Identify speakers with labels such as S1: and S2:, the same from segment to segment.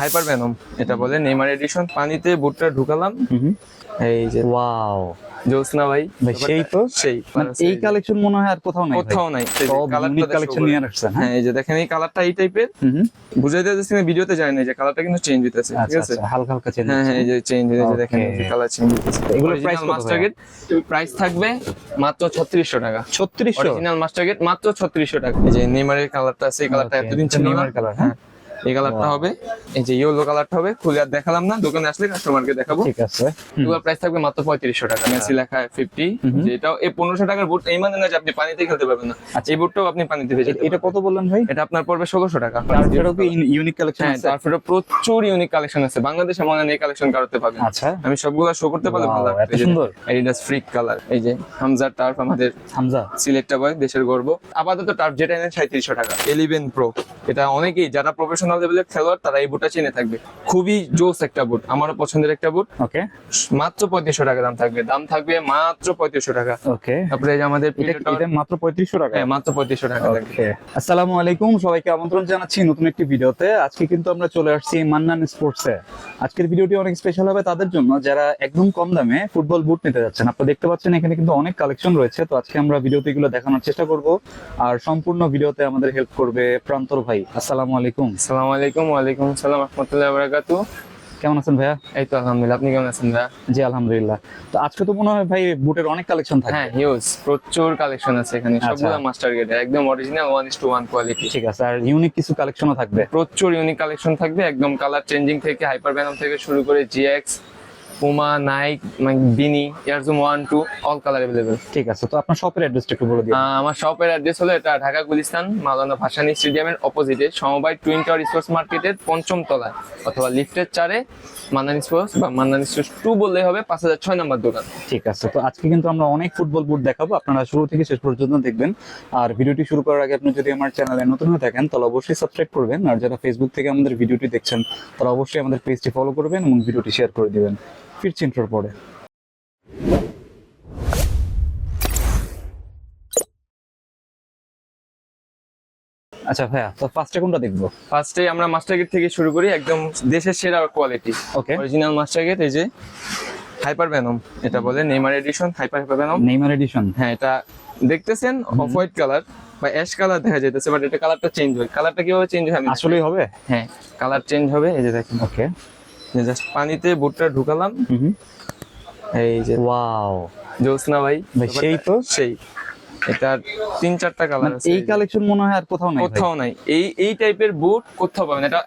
S1: Hyper venom এটা বলে Neymar addition পানিতে বুটটা ঢুকালাম। এই যে
S2: ওয়াও
S1: জোসনা ভাই।
S2: সেই তো?
S1: সেই
S2: মানে এই কালেকশন মনে হয় আর কোথাও নাই।
S1: কোথাও নাই।
S2: কালেকশন নিয়ে আসছেন হ্যাঁ
S1: হ্যাঁ এই যে দেখেন এই কালারটা এই টাইপের না ভিডিওতে যায় না যে কালারটা কিন্তু চেঞ্জ হইতেছে ঠিক
S2: আচ্ছা
S1: আছে?
S2: আচ্ছা হালকা হালকা চেঞ্জ
S1: হ্যাঁ হ্যাঁ এই যে চেঞ্জ হয়ে দেখেন. কালার চেঞ্জ হইতেছে। এগুলো প্রাইস
S2: কত
S1: প্রাইস থাকবে মাত্র 3600 টাকা।
S2: 3600
S1: অরিজিনাল মাস্টার গেট মাত্র 3600 টাকা। এই যে নেইমারের কালারটা আছে এই কালারটা এতদিন ছিল
S2: নেইমার colour, হ্যাঁ?
S1: এই কালারটা. হবে। এই যে ইয়েলো কালারটা হবে খুলে আর দেখালাম না দোকানে আসলে কাস্টমারকে দেখাবো।
S2: ঠিক আছে।
S1: এগুলোর প্রাইস থাকবে মাত্র পঁয়ত্রিশশো টাকা। মেসি লেখা ফিফটি। যেটাও এই পনেরোশো টাকার বুট এই মানে না যে আপনি পানিতে খেলতে পারবেন না।
S2: আচ্ছা।
S1: এই বুটটাও আপনি পানিতে ভেজে
S2: এটা কত বললেন ভাই?
S1: এটা আপনার পড়বে ষোলোশো টাকা।
S2: তারপরেও কি ইউনিক কালেকশন
S1: হ্যাঁ
S2: আছে?
S1: প্রচুর ইউনিক কালেকশন আছে। বাংলাদেশে মনে হয় এই কালেকশন কারোতে পাবেন।
S2: আচ্ছা।
S1: আমি সবগুলো শো করতে পারলে ভালো
S2: এত সুন্দর।
S1: এডিডাস ফ্রিক কালার এই যে হামজার টার্ফ আমাদের
S2: হামজা
S1: সিলেক্টটা বয় দেশের গর্ব। আপাতত টার্ফ যেটা এনেন সাঁত্রিশশো টাকা। এলিভেন প্রো এটা অনেকেই যারা প্রফেশনাল লেভেলের খেলোয়াড় তারা এই বুটটা চিনে থাকবে। খুবই জোস একটা বুট আমারও পছন্দের একটা বুট।
S2: ওকে
S1: মাত্র পঁয়ত্রিশশো টাকা দাম থাকবে দাম থাকবে মাত্র পঁয়ত্রিশশো টাকা।
S2: ওকে
S1: তারপরে এই যে আমাদের
S2: মাত্র 3500 টাকা?
S1: হ্যাঁ মাত্র পঁয়ত্রিশশো টাকা থাকবে।
S2: আসসালামু আলাইকুম সবাইকে আমন্ত্রণ জানাচ্ছি নতুন একটি ভিডিওতে। আজকে কিন্তু আমরা চলে আসছি মান্নান স্পোর্টসে আজকের ভিডিওটি অনেক স্পেশাল হবে তাদের জন্য যারা একদম কম দামে ফুটবল বুট নিতে যাচ্ছেন। আপনারা দেখতে পাচ্ছেন এখানে কিন্তু অনেক কালেকশন রয়েছে তো আজকে আমরা ভিডিওতে এগুলো দেখানোর চেষ্টা করব। আর সম্পূর্ণ ভিডিওতে আমাদের হেল্প করবে প্রান্তর ভাই। আসসালামু আলাইকুম।
S1: আসসালামু আলাইকুম ওয়ালাইকুম আসসালাম রহমতুল্লাহ বারাকাতু
S2: কেমন আছেন ভাইয়া?
S1: এই তো আলহামদুলিল্লাহ আপনি কেমন আছেন ভাইয়া?
S2: জি আলহামদুলিল্লাহ। তো আজকে তো মনে হয় ভাই বুটের অনেক কালেকশন থাকে।
S1: হ্যাঁ হিউজ প্রচুর কালেকশন আছে এখানে
S2: আচ্ছা।
S1: সবগুলো মাস্টার গেটের একদম original one is to one quality
S2: ঠিক আছে আর ইউনিক কিছু কালেকশনও থাকবে।
S1: প্রচুর ইউনিক কালেকশন থাকবে একদম কালার চেঞ্জিং থেকে হাইপার ব্যানম থেকে শুরু করে জিএক্স পুমা নাইক বিনি air zoom one two all colour available
S2: ঠিক আছে তো আপনার শপের অ্যাড্রেসটা একটু বলে দিন।
S1: আমার শপের অ্যাড্রেস হলো এটা ঢাকা গুলিস্তান মাওলানা ভাসানী স্টেডিয়ামের অপোজিটে সমবায় টুইন টাওয়ার স্পোর্টস মার্কেটের পঞ্চম তলায় অথবা লিফটের চারে মান্নান স্পোর্টস বা মান্নান স্পোর্টস টু বললেই হবে পাঁচ হাজার ছয় নম্বর দোকান।
S2: ঠিক আছে তো আজকে কিন্তু আমরা অনেক ফুটবল বুট দেখাবো আপনারা শুরু থেকে শেষ পর্যন্ত দেখবেন। আর ভিডিওটি শুরু করার আগে আপনি যদি আমার চ্যানেলে নতুন হয়ে থাকেন তাহলে অবশ্যই সাবস্ক্রাইব করবেন আর যারা ফেসবুক থেকে আমাদের ভিডিওটি দেখছেন তারা অবশ্যই আমাদের পেজটি ফলো করবেন এবং ভিডিওটি শেয়ার করে দিবেন। ফিরছি ইন্টার পরে। আচ্ছা ভাইয়া তো ফার্স্টে কোনটা দেখব?
S1: ফার্স্টে আমরা মাস্টার গেট থেকে শুরু করি একদম দেশের সেরা quality
S2: okay
S1: original master gate এই যে হাইপার ভ্যানম এটা বলে Neymar edition hyper hyper venom
S2: Neymar edition
S1: হ্যাঁ এটা দেখতেছেন অফ হোয়াইট কালার বা অ্যাশ কালার দেখা যাইতেছে বাট এটা কালারটা চেঞ্জ হয়। কালারটা কীভাবে চেঞ্জ হয়
S2: আসলেই হবে?
S1: হ্যাঁ কালার চেঞ্জ হবে এই যে দেখেন।
S2: ওকে
S1: জাস্ট পানিতে বুটটা ঢুকালাম। এই যে
S2: ওয়াও।
S1: জোসনা ভাই?
S2: ভাই, সেই তো।
S1: সেই। এটা তিন চারটা কালার
S2: মানে
S1: আছে
S2: এই কালেকশন মনে হয় আর কোথাও নাই
S1: কোথাও নাই। এই এই টাইপের বুট কোথাও পাবেন। এটা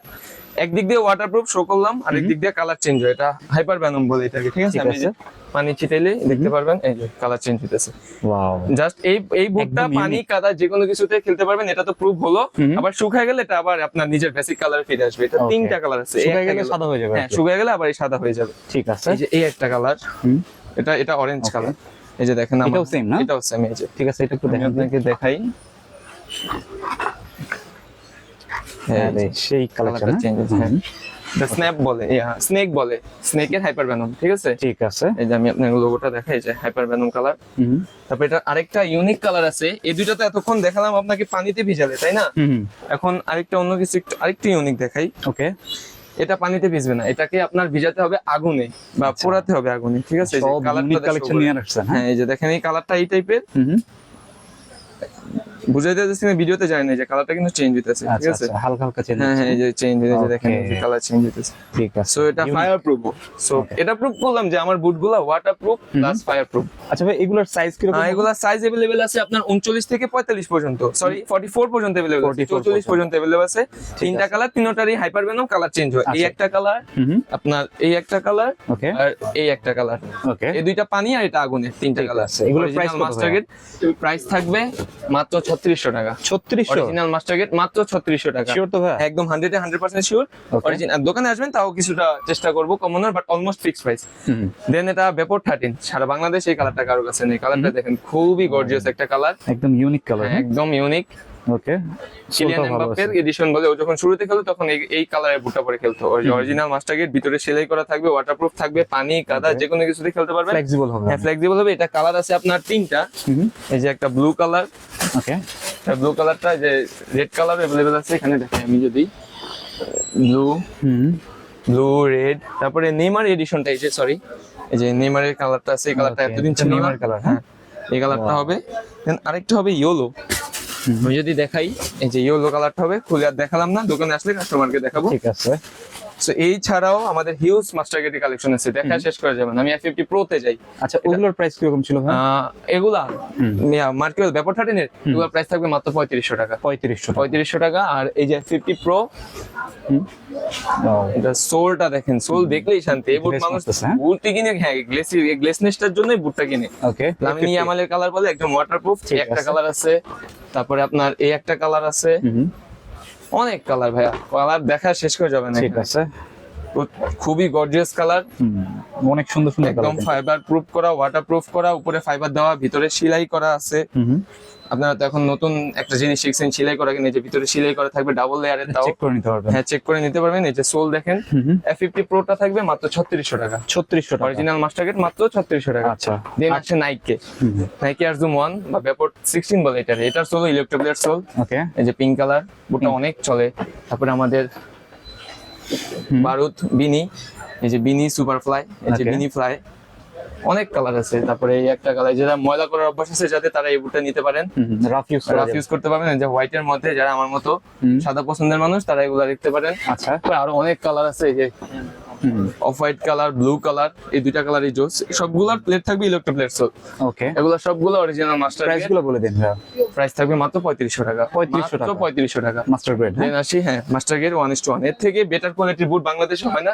S1: একদিক দিয়ে ওয়াটারপ্রুফ শো করলাম আর একদিক দিয়ে কালার চেঞ্জ হয়। এটা হাইপার ভ্যানম বলে এটাকে ঠিক আছে? পানি ছিটাইলে দেখতে পারবেন এই যে কালার চেঞ্জ হইতেছে।
S2: ওয়াও
S1: জাস্ট এই এই
S2: একদম
S1: পানি কাদা যে কোনো কিছুতে খেলতে পারবেন এটা তো প্রুফ হলো। আবার শুকায় গেলে এটা আবার আপনার নিজের বেসিক কালার ফিরে আসবে। এটা তিনটা কালার আছে।
S2: শুকায় গেলে সাদা হয়ে যাবে
S1: হ্যাঁ শুকায় গেলে আবার এই সাদা হয়ে যাবে।
S2: ঠিক আছে।
S1: এই যে এই একটা কালার এটা এটা অরেঞ্জ কালার এই যে দেখেন আমার-
S2: এটাও same না?
S1: এটাও সেম এই যে।
S2: ঠিক আছে এটা একটু দেখেন।
S1: আপনাকে দেখাই।
S2: সেই
S1: কালারটা চেঞ্জ হ্যাঁ স্ন্যাপ বলে স্নেক বলে। স্নেকের হাইপার ভ্যানম ঠিক আছে?
S2: ঠিক আছে।
S1: এই যে আমি আপনাকে লোগোটা দেখাই যে হাইপার ভ্যানম কালার তারপর এটা আরেকটা ইউনিক কালার আছে। এই দুইটা তো এতক্ষণ দেখালাম আপনাকে পানিতে ভিজালে তাই না? এখন আরেকটা অন্য কিছু আরেকটু ইউনিক দেখাই।
S2: ওকে।
S1: এটা পানিতে ভিজবে না। এটাকে আপনার ভিজাতে হবে আগুনে বা পোড়াতে হবে আগুনে ঠিক আছে? কালারটা
S2: কালেকশন নিয়ে আসছেন হ্যাঁ
S1: হ্যাঁ এই যে দেখেন এই কালারটা এই টাইপের
S2: হুম
S1: বুঝাইতে যাচ্ছি না ভিডিওতে যায় না এই যে কালারটা কিন্তু চেঞ্জ হইতেছে ঠিক
S2: আচ্ছা
S1: আছে
S2: আচ্ছা হালকা হালকা চেঞ্জ
S1: হ্যাঁ হ্যাঁ এই যে চেঞ্জ হয়ে যে দেখেন
S2: Okay.
S1: কালার চেঞ্জ হইতেছে
S2: ঠিক আছে
S1: সো এটা
S2: Unique।
S1: ফায়ার প্রুফ সো এটা প্রুফ করলাম যে আমার বুটগুলো water proof plus fire proof
S2: আচ্ছা ভাই এগুলোর সাইজ কি রকম
S1: এগুলা সাইজ अवेलेबल আছে আপনার 39 থেকে 45 পর্যন্ত সরি 44 পর্যন্ত अवेलेबल আছে
S2: 44
S1: 44 পর্যন্ত अवेलेबल আছে তিনটা কালার তিনটারই হাইপার ভেনম কালার চেঞ্জ হয় এই
S2: আচ্ছা।
S1: একটা কালার
S2: হুম
S1: আপনার এই একটা কালার
S2: ওকে
S1: আর এই একটা কালার
S2: ওকে
S1: এই দুইটা পানি আর এটা আগুনের তিনটা
S2: ঠিক
S1: কালার
S2: আছে। এগুলোর price কত
S1: মাস্টার
S2: ভাইয়া?
S1: গেট প্রাইস থাকবে মাত্র 3600 টাকা।
S2: 3600
S1: অরিজিনাল মাস্টার গেট মাত্র 3600 টাকা।
S2: শিওর তো ভাই।
S1: একদম hundred hundred percent
S2: sure.
S1: Original দোকানে আসবেন তাও কিছুটা চেষ্টা করব কমানোর but almost fix
S2: price
S1: then এটা ভেপর 13 সারা বাংলাদেশ এই কালারটা কারও কাছে নেই। কালারটা দেখেন খুবই গর্জিয়াস একটা কালার
S2: একদম ইউনিক কালার
S1: একদম ইউনিক
S2: ওকে
S1: চিলিয়ান এমবাপ্পের এডিশন বলে ও যখন শুরুতে খেলতো তখন এই এই কালারের বুটটা পরে খেলতো অরিজিনাল মাস্টার গেট ভিতরে সেলাই করা থাকবে ওয়াটারপ্রুফ থাকবে পানি কাদা
S2: Okay.
S1: যে কোনো কিছুতে খেলতে পারবেন
S2: ফ্লেক্সিবল হবে
S1: হ্যাঁ ফ্লেক্সিবল হবে এটা কালার আছে আপনার তিনটা
S2: হুম
S1: এই যে একটা ব্লু কালার
S2: ওকে
S1: ব্লু কালারটা যে রেড কালার अवेलेबल আছে এখানে দেখেন আমি যদি ব্লু
S2: হুম
S1: ব্লু রেড তারপরে নেইমার এডিশনটা এই যে সরি এই যে নেইমারের কালারটা আছে এই কালারটা
S2: Okay,
S1: এতদিন
S2: এটা
S1: ছিল না
S2: নেইমার colour, হ্যাঁ?
S1: এই কালারটা
S2: Wow.
S1: হবে দেন আরেকটা হবে ইয়েলো আমি যদি দেখাই, এই যে ইয়েলো কালারটা হবে, খুলে আর দেখালাম না, দোকানে আসলে কাস্টমারকে দেখাবো।
S2: ঠিক আছে।
S1: সো এই ছাড়াও আমাদের হিউজ মাস্টার গেটি কালেকশন আছে। দেখা শেষ করা যাবে না আমি এফ ফিফটি প্রোতে যাই।
S2: আচ্ছা ওগুলোর প্রাইস কীরকম ছিল
S1: এগুলা
S2: হুম।
S1: মার্কেল ব্যাপার থার্টিনের এগুলোর প্রাইস থাকবে মাত্র পঁয়ত্রিশশো টাকা।
S2: পঁয়ত্রিশশো
S1: পঁয়ত্রিশশো টাকা। আর এই যে ফিফটি প্রো এটা সোলটা দেখেন সোল দেখলেই শান্তি। এই বুট মানুষ
S2: হ্যাঁ?
S1: বুটটি কিনে হ্যাঁ গ্লেসি গ্লেসনেসটার জন্যই বুটটা কিনে।
S2: ওকে
S1: লামিনী আমালের কালার বলে একদম ওয়াটারপ্রুফ
S2: ঠিক
S1: একটা কালার আছে তারপরে আপনার এই একটা কালার আছে। অনেক কালার ভাইয়া। কালার দেখা শেষ করে যাবে না
S2: ঠিক আছে।
S1: খুবই গর্জিয়াস কালার
S2: অনেক সুন্দর সুন্দর
S1: একদম ফাইবার প্রুফ করা ওয়াটার প্রুফ করা উপরে ফাইবার দেওয়া ভিতরে সেলাই করা আছে। আপনারা তো এখন নতুন একটা জিনিস শিখছেন সেলাই করা কিনে যে ভিতরে সেলাই করা থাকবে ডাবল লেয়ারের তাও।
S2: চেক করে নিতে পারবেন।
S1: হ্যাঁ চেক করে নিতে পারবেন। এই যে সোল দেখেন
S2: হুম
S1: এফ ফিফটি প্রোটা থাকবে মাত্র ছত্রিশশো টাকা।
S2: ছত্রিশশো টাকা।
S1: অরিজিনাল মাস্টার গেট মাত্র ছত্রিশশো টাকা।
S2: আচ্ছা।
S1: দেন আসছে নাইকে নাইকি আর জুম ওয়ান বা ব্যাপট সিক্সটিন বলে এটা। এটার সোল ইলেকট্রোপ্লেট সোল
S2: ওকে
S1: এই যে পিঙ্ক কালার বুটটা অনেক চলে। তারপরে আমাদের। বারুদ বিনি এই যে বিনি সুপার ফ্লাই এই যে. বিনি ফ্লাই অনেক কালার আছে। তারপরে এই একটা কালার যারা ময়লা করার অভ্যাস আছে যাতে তারা এই বুটটা নিতে পারেন।
S2: রাফ ইউজ
S1: রাফ ইউজ করতে পারবেন। যে হোয়াইট এর মধ্যে যারা আমার মতো সাদা পছন্দের মানুষ তারা এগুলা দেখতে পারেন।
S2: আচ্ছা।
S1: আরও অনেক কালার আছে এই যে off white colour blue colour এই দুইটা কালারই জোস। সবগুলোর প্লেট থাকবে ইলেকট্রিক প্লেট সব
S2: ওকে
S1: এগুলো সবগুলো অরিজিনাল মাস্টার
S2: প্রাইসগুলো বলে দিন
S1: প্রাইস থাকবে মাত্র 3500 টাকা।
S2: 3500 টাকা।
S1: 3500 টাকা।
S2: মাস্টার গ্রেড
S1: দেন আসি হ্যাঁ মাস্টার গ্রেড 1:1 এর থেকে বেটার কোয়ালিটির বুট বাংলাদেশে হয় না।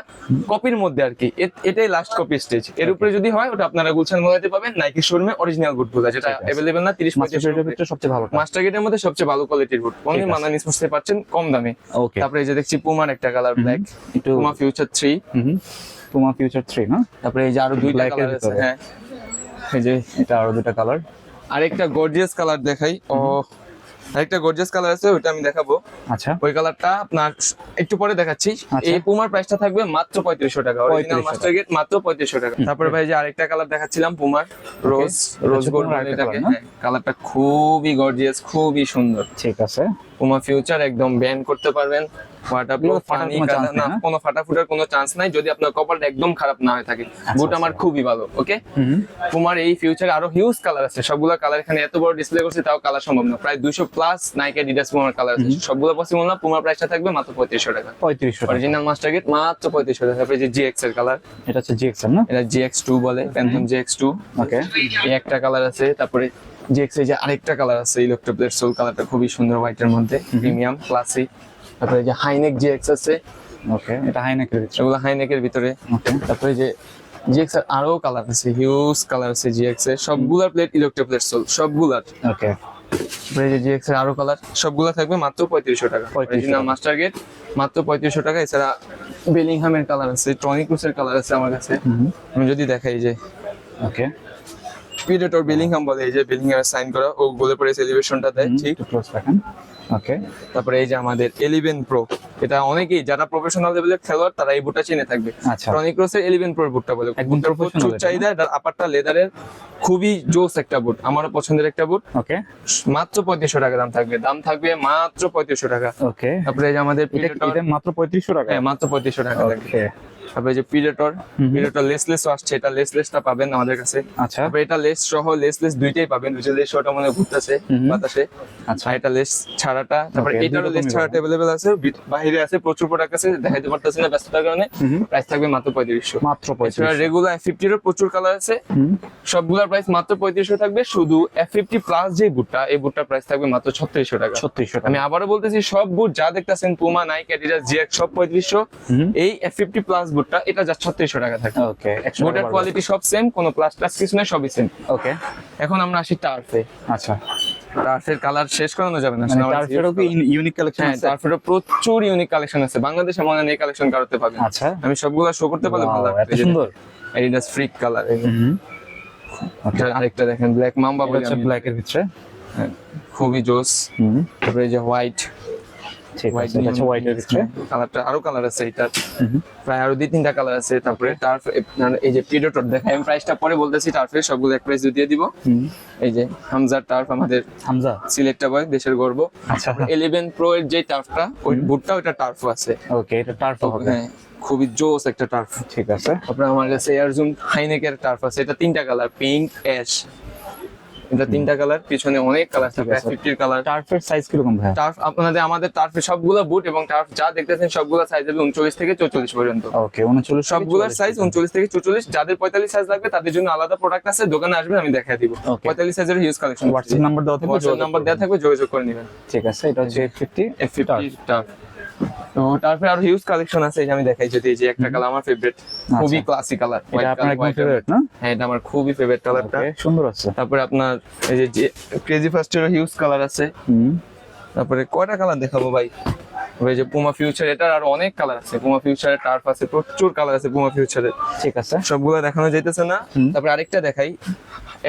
S1: কপির মধ্যে আর কি। এটাই লাস্ট কপি স্টেজের উপরে যদি হয় ওটা আপনারা গুলশান মোলাতে পাবেন। নাইকি শোরুমে অরিজিনাল বুটগুলো যেটা অ্যাভেলেবেল না 30
S2: মাস্টার ভিতরে সবচেয়ে ভালো
S1: মাস্টার গ্রেডের মধ্যে সবচেয়ে ভালো কোয়ালিটির বুট অনলি মানানি বুঝতে পারছেন কম দামে।
S2: ওকে
S1: তারপরে যে দেখছি পুমার একটা
S2: colour
S1: black Puma future
S2: three তোমার ফিউচার থ্রি না?
S1: তারপরে এই যে আরও দুইটা কালার আছে হ্যাঁ। এই যে
S2: এটা আরও দুইটা কালার
S1: আরেকটা গর্জিয়াস কালার দেখাই। ও আরেকটা গর্জিয়াস কালার আছে ওটা আমি দেখাবো।
S2: আচ্ছা।
S1: ওই কালারটা আপনার একটু পরে দেখাচ্ছি।
S2: আচ্ছা।
S1: এই পুমার প্রাইসটা থাকবে মাত্র 3500 টাকা। অরিজিনাল মাস্টার গেট মাত্র 3500 টাকা। তারপরে ভাই যে আরেকটা কালার দেখাচ্ছিলাম পুমার রোজ রোজ গোল্ড কালারটা খুবই গর্জিয়াস খুবই সুন্দর।
S2: ঠিক আছে।
S1: পুমা ফিউচার একদম ব্যান করতে পারবেন।
S2: কোনো
S1: না? কোনো চান্স নাই যদি আপনার কপালটা একদম খারাপ না হয়ে থাকে। বুট আমার খুবই ভালো ওকে এই ফিউচারে আরও হিউজ কালার আছে। সবগুলো কালার এখানে এত বড় ডিসপ্লে করছে তাও কালার সম্ভব না। প্রায় দুশো প্লাস নাইকা ডিডাস পুমার কালার আছে। সবগুলো পসিবল না পুমার প্রাইসটা থাকবে মাত্র পঁয়ত্রিশশো টাকা।
S2: পঁয়ত্রিশশো
S1: অরিজিনাল মাস্টার গেট মাত্র পঁয়ত্রিশশো টাকা। তারপরে যে জিএক্স এর কালার
S2: এটা হচ্ছে জিএক্সএম না?
S1: এটা জিএক্স টু বলে প্যান্থন জিএক্স টু
S2: ওকে
S1: এই একটা কালার আছে তারপরে জিএক্স যে আরেকটা কালার আছে ইলেকট্রোপ্লেট সোল কালারটা খুবই সুন্দর হোয়াইটের মধ্যে প্রিমিয়াম ক্লাসিক তারপরে যে হাইনেক জিএক্স আছে
S2: ওকে এটা হাইনেকের ভিতরে।
S1: এগুলো হাইনেকের ভিতরে।
S2: ওকে
S1: তারপরে যে জিএক্স এর আরও কালার আছে হিউজ কালার আছে জিএক্স এর সবগুলার প্লেট ইলেকট্রোপ্লেট সোল সবগুলার।
S2: ওকে
S1: তারপরে যে জিএক্স এর আরও কালার সবগুলা থাকবে মাত্র পঁয়ত্রিশশো টাকা।
S2: 3500
S1: অরিজিনাল মাস্টার গেট মাত্র পঁয়ত্রিশশো টাকা। এছাড়া বেলিংহামের কালার আছে টনিক্রুসের কালার আছে আমার কাছে। আমি যদি দেখাই যে
S2: ওকে
S1: পিডেটর বেলিংহাম বলে এই যে বেলিংহাম সাইন করা ও গোলে পরে সেলিব্রেশনটা দেয় ঠিক?
S2: ক্লোজ রাখেন। ওকে
S1: তারপরে এই যে আমাদের এলিভেন প্রো এটা অনেকেই যারা প্রফেশনাল লেভেলের খেলোয়াড় তারা এই বুটটা চিনে থাকবে।
S2: আচ্ছা।
S1: প্রো বুটটা বলে।
S2: একদম
S1: প্রচুর চাহিদা এটার আপারটা লেদারের খুবই জোস একটা বুট আমারও পছন্দের একটা বুট
S2: ওকে
S1: মাত্র পঁয়ত্রিশশো টাকা দাম থাকবে দাম থাকবে মাত্র পঁয়ত্রিশশো টাকা।
S2: ওকে
S1: তারপরে এই যে আমাদের
S2: মাত্র পঁয়ত্রিশশো টাকা?
S1: হ্যাঁ মাত্র পঁয়ত্রিশশো টাকা থাকবে।
S2: ওকে
S1: তারপরে যে পিডেটর। পিডেটর লেসলেস আসছে এটা লেসলেসটা পাবেন আমাদের কাছে।
S2: আচ্ছা।
S1: তারপরে এটা লেস সহ লেসলেস দুইটাই পাবেন দুইটা লেস সহটা মনে ঘুরতেছে বাতাসে।
S2: আচ্ছা।
S1: এটা লেস ছাড়াটা তারপরে এটারও লেস ছাড়াটা। অ্যাভেলেবেল আছে বাইরে আছে প্রচুর প্রোডাক্ট আছে দেখাইতে পারতেছি না ব্যস্ততার কারণে। প্রাইস থাকবে মাত্র পঁয়ত্রিশশো।
S2: মাত্র পঁয়ত্রিশ
S1: রেগুলার এফ ফিফটিরও প্রচুর কালার আছে। সবগুলোর প্রাইস মাত্র পঁয়ত্রিশশো থাকবে শুধু এফ ফিফটি প্লাস যে বুটটা এই বুটটার প্রাইস থাকবে মাত্র ছত্রিশশো টাকা।
S2: ছত্রিশশো
S1: আমি আবারও বলতেছি সব বুট যা দেখতেছেন পুমা নাইক অ্যাডিডাস জিএক্স সব পঁয়ত্রিশশো। এই এফ ফিফটি প্লাস বুটটা এটা যা ছত্রিশশো টাকা থাকে।
S2: ওকে
S1: বুটের কোয়ালিটি সব সেম কোনো প্লাস প্লাস কিছু নেই সবই সেম
S2: ওকে
S1: এখন আমরা আসি টার্ফে
S2: আচ্ছা।
S1: টার্ফের কালার শেষ করানো যাবে না
S2: তারপরেও কি ইউনিক কালেকশন আছে?
S1: টার্ফের প্রচুর ইউনিক কালেকশন আছে। বাংলাদেশে মনে এই কালেকশন কারোতে পাবেন।
S2: আচ্ছা।
S1: আমি সবগুলো শো করতে পারলে ভালো লাগবে।
S2: সুন্দর।
S1: এডিডাস ফ্রিক কালার আরেকটা দেখেন ব্ল্যাক মাম্বা বলে
S2: ব্ল্যাক এর ভিতরে।
S1: হ্যাঁ, খুবই জোস। তারপরে যে হোয়াইট
S2: ঠিক আছে এটা হচ্ছে হোয়াইটের ভিতরে।
S1: কালারটা আরও কালার আছে এটার প্রায় আরও দুই তিনটা কালার আছে তারপরে টার্ফ এই যে প্রিডেটর দেখাই আমি প্রাইসটা পরে বলতেছি টার্ফের সবগুলো এক প্রাইস দিয়ে দিব। এই যে হামজার টার্ফ আমাদের
S2: হামজা
S1: সিলেক্টটা বয় দেশের গর্ব।
S2: আচ্ছা।
S1: ইলেভেন প্রো এর যে টার্ফটা ওই বুটটা ওটা টার্ফ আছে।
S2: ওকে এটা টার্ফ হবে।
S1: হ্যাঁ খুবই জোস একটা টার্ফ
S2: ঠিক আছে।
S1: তারপরে আমার কাছে এয়ারজুম হাইনেকের টার্ফ আছে এটা তিনটা কালার পিঙ্ক অ্যাশ এটা তিনটা কালার পিছনে অনেক কালার থাকে। ফিফটির কালার
S2: টার্ফের সাইজ কীরকম ভাই
S1: টার্ফ আপনাদের আমাদের টার্ফে সবগুলো বুট এবং টার্ফ যা দেখতেছেন সবগুলো সাইজ হবে উনচল্লিশ থেকে চৌচল্লিশ পর্যন্ত।
S2: ওকে উনচল্লিশ
S1: সবগুলোর সাইজ উনচল্লিশ থেকে চৌচল্লিশ যাদের পঁয়তাল্লিশ সাইজ লাগবে তাদের জন্য আলাদা প্রোডাক্ট আছে দোকানে আসবেন আমি দেখাই দিব. পঁয়তাল্লিশ সাইজের হিউজ কালেকশন
S2: হোয়াটসঅ্যাপ নাম্বার দেওয়া থাকবে
S1: নাম্বার দেওয়া থাকবে যোগাযোগ করে নেবেন।
S2: ঠিক আছে এটা হচ্ছে ফিফটি
S1: এফ ফিফটি টার্ফ তো তারপরে আরও হিউজ কালেকশন আছে এই আমি দেখাই যদি এই যে একটা কালার আমার ফেভারিট খুবই ক্লাসি কালার
S2: এটা আপনার একদম ফেভারিট না?
S1: হ্যাঁ এটা আমার খুবই ফেভারিট কালারটা
S2: সুন্দর আছে।
S1: তারপরে আপনার এই যে ক্রেজি ফার্স্টের হিউজ কালার আছে। তারপরে কয়টা কালার দেখাবো ভাই? ওই যে পুমা ফিউচার এটার আর অনেক কালার আছে। পুমা ফিউচারের টার্ফ আছে প্রচুর কালার আছে পুমা ফিউচারের
S2: ঠিক আছে।
S1: সবগুলো দেখানো যাইতেছে না। তারপরে আরেকটা দেখাই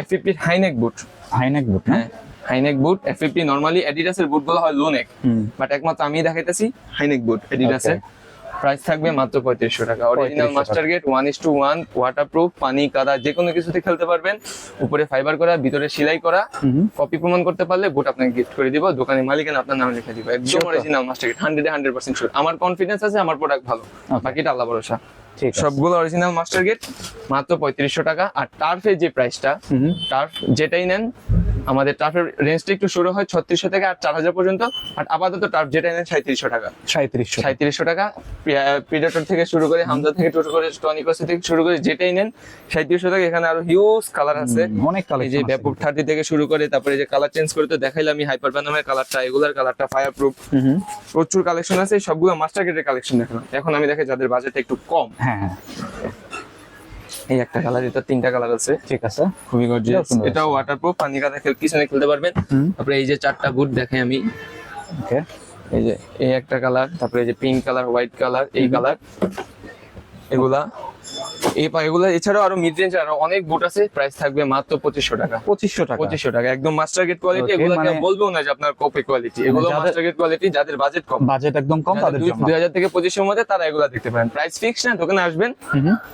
S1: এফপিপির হাইনেক বুট
S2: হাইনেক বুট
S1: হ্যাঁ। হাইনেক বুট এফপিপি নরমালি অ্যাডিডাসের বুটগুলো হয় লো নেক বাট একমাত্র আমি দেখাইতেছি হাইনেক বুট এডিডাসের প্রাইস থাকবে মাত্র পঁয়ত্রিশশো টাকা। Original
S2: 3500
S1: master gate one is to one waterproof পানি কাদা যে কোনো কিছুতে খেলতে পারবেন। উপরে ফাইবার করা ভিতরে সেলাই করা। কপি প্রমাণ করতে পারলে বুট আপনাকে গিফট করে দিব। দোকানের মালিকানা আপনার নামে লিখে দিব। একদম original master gate hundred hundred percent আমার কনফিডেন্স আছে আমার প্রোডাক্ট ভালো. বাকিটা আল্লাহ ভরসা।
S2: ঠিক
S1: সবগুলো অরিজিনাল মাস্টার গেট মাত্র পঁয়ত্রিশশো টাকা। আর টার্ফের যে প্রাইসটা টার্ফ যেটাই নেন আমাদের টার্ফের রেঞ্জটা একটু শুরু হয় ছত্রিশশো থেকে আর চার হাজার পর্যন্ত আর আপাতত টার্ফ যেটা নেন সাঁত্রিশশো টাকা।
S2: সাঁত্রিশশো
S1: সাঁত্রিশশো টাকা। প্রিডেটর থেকে শুরু করে হামজা থেকে শুরু করে টনিকস থেকে শুরু করে যেটাই নেন সাঁত্রিশশো টাকা। এখানে আরও হিউজ কালার আছে।
S2: অনেক
S1: এই যে ব্যাপক থার্টি থেকে শুরু করে তারপরে যে কালার চেঞ্জ করে তো দেখাইলাম আমি হাইপার ব্যানামের কালারটা এগুলার কালারটা ফায়ার প্রুফ প্রচুর কালেকশন আছে সবগুলো মাস্টার গেটের কালেকশন দেখালাম। এখন আমি দেখে যাদের বাজেট একটু কম।
S2: হ্যাঁ হ্যাঁ।
S1: এই একটা কালার এটা তিনটা কালার আছে।
S2: ঠিক আছে।
S1: খুবই গর্জিয়াস এটা ওয়াটারপ্রুফ পানি কাদা খেল পিছনে খেলতে পারবেন। তারপরে এই যে চারটা বুট দেখাই আমি।
S2: ওকে।
S1: এই যে এই একটা কালার তারপরে এই যে পিঙ্ক কালার হোয়াইট কালার এই কালার এগুলা। এই এগুলা এছাড়াও আরও মিড রেঞ্জ আরও অনেক বুট আছে প্রাইস থাকবে মাত্র পঁচিশশো টাকা।
S2: পঁচিশশো টাকা।
S1: পঁচিশশো টাকা। একদম মাস্টার গেট কোয়ালিটি এগুলো
S2: মানে-
S1: বলব না যে আপনার কপি কোয়ালিটি এগুলো মাস্টার গেট কোয়ালিটি যাদের বাজেট কম।
S2: বাজেট একদম কম তাদের জন্য।
S1: দুই হাজার থেকে পঁচিশের মধ্যে তারা এগুলো দেখতে পারেন। প্রাইস ফিক্স না দোকানে আসবেন।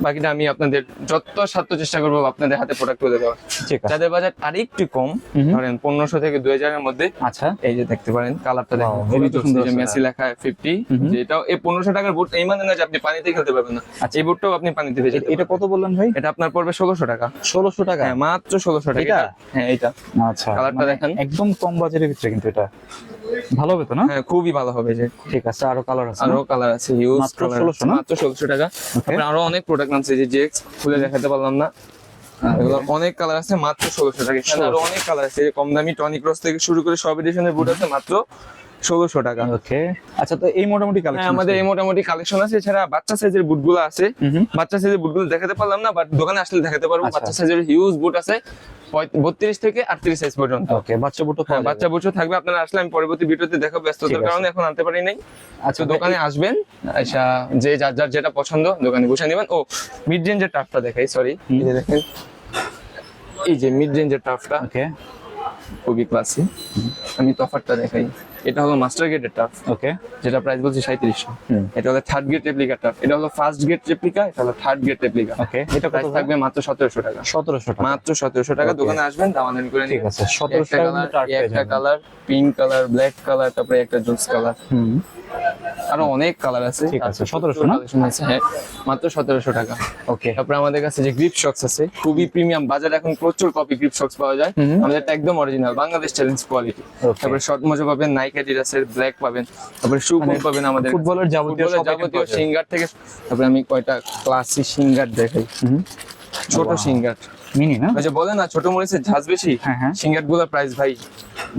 S1: বাকিটা আমি আপনাদের যত সাধ্য চেষ্টা করব আপনাদের হাতে প্রোডাক্ট তুলে দেওয়ার।
S2: আছে।
S1: যাদের বাজেট আরেকটু কম
S2: হুম।
S1: ধরেন পনেরোশো থেকে দুই হাজারের মধ্যে
S2: আচ্ছা।
S1: এই যে দেখতে পারেন কালারটা দেখেন। খুবই।
S2: সুন্দর
S1: যে মেসি লেখা ফিফটি
S2: হুম।
S1: যেটাও এই পনেরোশো টাকার বুট এই মানে না যে আপনি পানিতে খেলতে পারবেন না।
S2: আচ্ছা।
S1: এই বুটটাও আপনি পানিতে ভেজে
S2: এটা কত বললেন ভাই?
S1: এটা আপনার পড়বে ষোলোশো টাকা।
S2: ষোলোশো টাকা?
S1: হ্যাঁ মাত্র ষোলোশো টাকা? হ্যাঁ এটা।
S2: আচ্ছা।
S1: কালারটা
S2: মানে
S1: দেখেন।
S2: একদম কম বাজেটের ভিতরে কিন্তু এটা। ভালো হবে তো না?
S1: হ্যাঁ খুবই ভালো হবে যে।
S2: ঠিক আছে আরও কালার আছে
S1: আরও কালার আছে হিউজ
S2: মাত্র
S1: কালার
S2: 1600
S1: মাত্র ষোলোশো টাকা। তারপরে আরও অনেক প্রোডাক্ট আছে যে জেক্স খুলে দেখাতে পারলাম না। এগুলো অনেক কালার আছে মাত্র ষোলোশো টাকা। এখানে আরও অনেক কালার আছে কম দামি টনিক ক্রস থেকে শুরু করে সব এডিশনের বুট আছে মাত্র ষোলোশো টাকা।
S2: ওকে। আচ্ছা তো এই মোটামুটি
S1: হ্যাঁ
S2: কালেকশন
S1: আমাদের এই মোটামুটি কালেকশন আছে। এছাড়া বাচ্চা সাইজের বুটগুলো আছে। বাচ্চা সাইজের বুটগুলো দেখাতে পারলাম না বাট দোকানে আসলে দেখাতে পারব।
S2: আচ্ছা।
S1: বাচ্চা সাইজের হিউজ বুট আছে বত্রিশ থেকে আটত্রিশ সাইজ পর্যন্ত।
S2: ওকে বাচ্চা বুটো
S1: হ্যাঁ বাচ্চা বুটও থাকবে। আপনারা আসলে আমি পরবর্তী ভিডিওতে
S2: ঠিক
S1: ব্যস্ততার কারণে এখন আনতে পারি নাই।
S2: আচ্ছা
S1: দোকানে আসবেন। আচ্ছা। যে যার যার যেটা পছন্দ দোকানে বসে নেবেন। ও মিড রেঞ্জের টাফটা দেখাই সরি দেখেন। এই যে মিড রেঞ্জের টাফটা।
S2: ওকে।
S1: খুবই ক্লাসি আমি তফারটা দেখাই। এটা হলো মাস্টার গেটের টাফ
S2: ওকে
S1: যেটা প্রাইস বলছি সাঁত্রিশশো
S2: হুম।
S1: এটা হলো থার্ড গেট রেপ্লিকা টাফ এটা হলো ফার্স্ট গেট রেপ্লিকা এটা হলো থার্ড গেট রেপ্লিকা
S2: ওকে এটা কত
S1: প্রাইস থাকবে মাত্র সতেরোশো টাকা।
S2: সতেরোশো টাকা।
S1: মাত্র সতেরোশো টাকা। দোকানে আসবেন দামাদামি করে
S2: ঠিক আছে সতেরোশো টাকা
S1: একটা colour pink colour black colour তারপরে একটা জুস কালার
S2: হুম।
S1: আরও অনেক কালার আছে।
S2: ঠিক আছে, 1700 না?
S1: হ্যাঁ মাত্র সতেরোশো টাকা।
S2: ওকে
S1: তারপরে আমাদের কাছে যে গ্রিপ শক্স আছে খুবই প্রিমিয়াম বাজারে এখন প্রচুর কপি গ্রিপ শক্স পাওয়া যায়। আমাদেরটা একদম অরিজিনাল বাংলাদেশ চ্যালেঞ্জ কোয়ালিটি তারপরে শর্ট মোজা পাবেন নাইক অ্যাডিডাসের ব্ল্যাক পাবেন তারপরে শু
S2: মানে
S1: পাবেন আমাদের
S2: ফুটবলের যাবতীয়
S1: যাবতীয় সিঙ্গার থেকে তারপরে আমি কয়টা ক্লাসি সিঙ্গার দেখাই। ছোট সিঙ্গার।
S2: মিনি না?
S1: যে বলে না ছোট মরিচের ঝাঁজ বেশি?
S2: হ্যাঁ, হ্যাঁ।
S1: সিঙ্গারগুলোর প্রাইস ভাই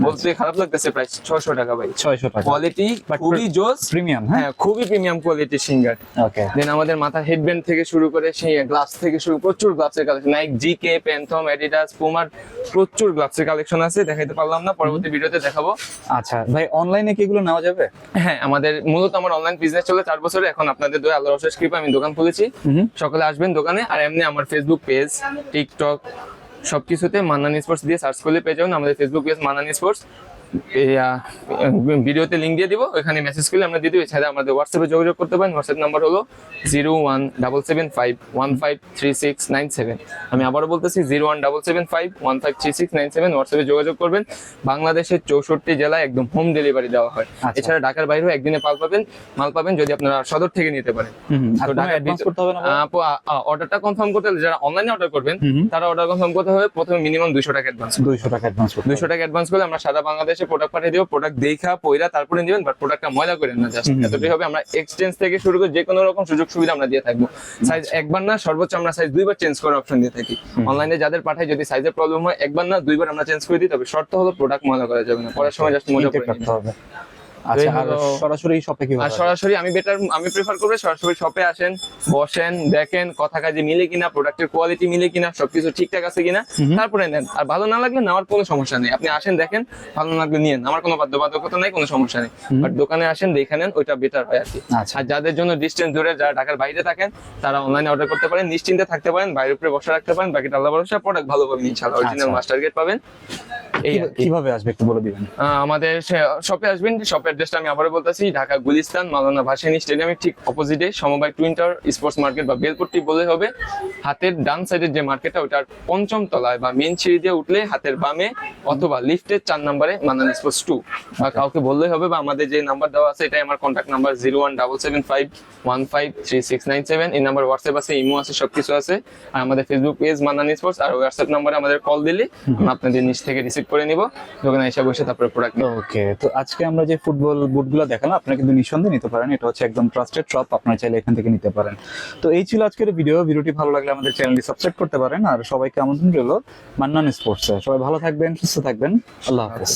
S1: বলতে খারাপ লাগতেছে প্রাইস ছশো টাকা ভাই।
S2: ছয়শো টাকা।
S1: কোয়ালিটি খুবই জোস।
S2: প্রিমিয়াম হ্যাঁ?
S1: খুবই প্রিমিয়াম কোয়ালিটির সিঙ্গার।
S2: ওকে
S1: দেন আমাদের মাথা হেডব্যান্ড থেকে শুরু করে সেই গ্লাভস থেকে শুরু প্রচুর গ্লাভসের collection Nike GK Phantom Adidas পুমার প্রচুর গ্লাভসের কালেকশন আছে দেখাইতে পারলাম না পরবর্তী ভিডিওতে দেখাবো।
S2: আচ্ছা ভাই অনলাইনে কি এগুলো নেওয়া যাবে?
S1: হ্যাঁ আমাদের মূলত আমার অনলাইন বিজনেস চলে চার বছরে। এখন আপনাদের দই আল্লাহ রসের কৃপা আমি দোকান খুলেছি। সকালে আসবেন দোকানে আর এমনি আমার ফেসবুক পেজ টিকটক সবকিছুতে মান্নান স্পোর্টস দিয়ে সার্চ করলে পেয়ে যাবেন আমাদের ফেসবুক পেজ মান্নান স্পোর্টস। ভিডিওতে লিঙ্ক দিয়ে দিব ওখানে মেসেজ করলে আমরা দিয়ে দিব। এছাড়া আমাদের হোয়াটসঅ্যাপে যোগাযোগ করতে পারেন। হোয়াটসঅ্যাপ নাম্বার হলো zero one double seven five one five three six nine seven আমি আবারও বলতেছি zero one double seven five one five three six nine seven হোয়াটসঅ্যাপে যোগাযোগ করবেন। বাংলাদেশের চৌষট্টি জেলায় একদম হোম ডেলিভারি দেওয়া হয়।
S2: আচ্ছা।
S1: এছাড়া ঢাকার বাইরেও একদিনে মাল পাবেন মাল পাবেন যদি আপনারা সদর থেকে নিতে পারেন। অর্ডারটা কনফার্ম করতে হলে যারা অনলাইনে অর্ডার করবেন। তারা অর্ডার কনফার্ম করতে হবে প্রথমে মিনিমাম দুশো টাকা অ্যাডভান্স
S2: দুইশো টাকা অ্যাডভান্স
S1: দুশো টাকা অ্যাডভান্স করলে আমরা সারা বাংলাদেশে প্রোডাক্ট পাঠিয়ে দিব প্রোডাক্ট দেখা পয়রা তারপরে দিবেন বাট প্রোডাক্টটা ময়লা করেন না জাস্ট। এতটাই হবে আমরা এক্সচেঞ্জ থেকে শুরু করে যে কোনো রকম সুযোগ সুবিধা আমরা দিয়ে থাকব। সাইজ একবার না সর্বোচ্চ আমরা সাইজ দুইবার চেঞ্জ করার অপশন দিয়ে থাকি। অনলাইনে যাদের পাঠাই যদি সাইজের প্রবলেম হয় একবার না দুইবার আমরা চেঞ্জ করে দিই তবে শর্ত হলো প্রোডাক্ট ময়লা করা যাবে না। পড়ার সময় জাস্ট মজা করে
S2: করতে হবে। আচ্ছা আর সরাসরি শপে কি
S1: আর সরাসরি আমি বেটার আমি প্রেফার করব সরাসরি শপে আসেন বসেন দেখেন কথা কাজে মিলে কিনা প্রোডাক্টের কোয়ালিটি মিলে কিনা সবকিছু ঠিকঠাক আছে কিনা তারপরে নেন। আর ভালো না লাগলে নেওয়ার কোনো সমস্যা নেই। আপনি আসেন দেখেন ভালো না লাগলে নিয়েন। আমার কোনো বাধ্যবাধকতা নেই কোনো সমস্যা নেই। বাট দোকানে আসেন দেখে নেন ওইটা বেটার হয় আর কি।
S2: আচ্ছা।
S1: আর যাদের জন্য ডিস্টেন্স দূরে যারা ঢাকার বাইরে থাকেন তারা অনলাইনে অর্ডার করতে পারেন নিশ্চিন্তে থাকতে পারেন বাইরের উপরে বসে রাখতে পারেন বাকিটা আল্লাহ ভরসা প্রোডাক্ট ভালো পাবেন ইনশাআল্লাহ অরিজিনাল
S2: আচ্ছা।
S1: মাস্টার গেট পাবেন। এই
S2: কিভাবে- আসবে একটু বলে দিবেন?
S1: আমাদের শপে আসবেন শপের অ্যাড্রেসটা আমি আবারও বলতেছি ঢাকা গুলিস্তান ভাসানী স্টেডিয়ামের ঠিক অপোজিটে সমবায় টুইন্টার স্পোর্টস মার্কেট বা বেলপট্টি বলে হবে হাতের ডান সাইডের যে মার্কেটটা ওটার পঞ্চম তলায় বা মেন সিঁড়ি দিয়ে উঠলে হাতের বামে অথবা লিফটের চার নম্বরে মানান স্পোর্টস টু বা কাউকে বললেই হবে বা আমাদের যে নাম্বার দেওয়া আছে এটাই আমার contact number zero one double seven five one five three six nine seven এই নাম্বার হোয়াটসঅ্যাপ আছে ইমো আছে সবকিছু আছে আর আমাদের ফেসবুক পেজ মানান স্পোর্টস আর হোয়াটসঅ্যাপ নাম্বারে আমাদের কল দিলে আমরা আপনাদের নিচ থেকে রিসিভ করে নিব দোকানে এসে বসে তারপরে প্রোডাক্ট
S2: ওকে তো আজকে আমরা যে ফুটবল বুটগুলো দেখালাম আপনারা কিন্তু নিঃসন্দেহে নিতে পারেন, এটা হচ্ছে একদম ট্রাস্টেড শপ আপনারা চাইলে এখান থেকে নিতে পারেন। তো এই ছিল আজকের ভিডিও ভিডিওটি ভালো লাগলে আমাদের চ্যানেলটি সাবস্ক্রাইব করতে পারেন। আর সবাইকে আমন্ত্রণ রইল মান্নান স্পোর্টসে সবাই ভালো থাকবেন, সুস্থ থাকবেন। আল্লাহ হাফেজ।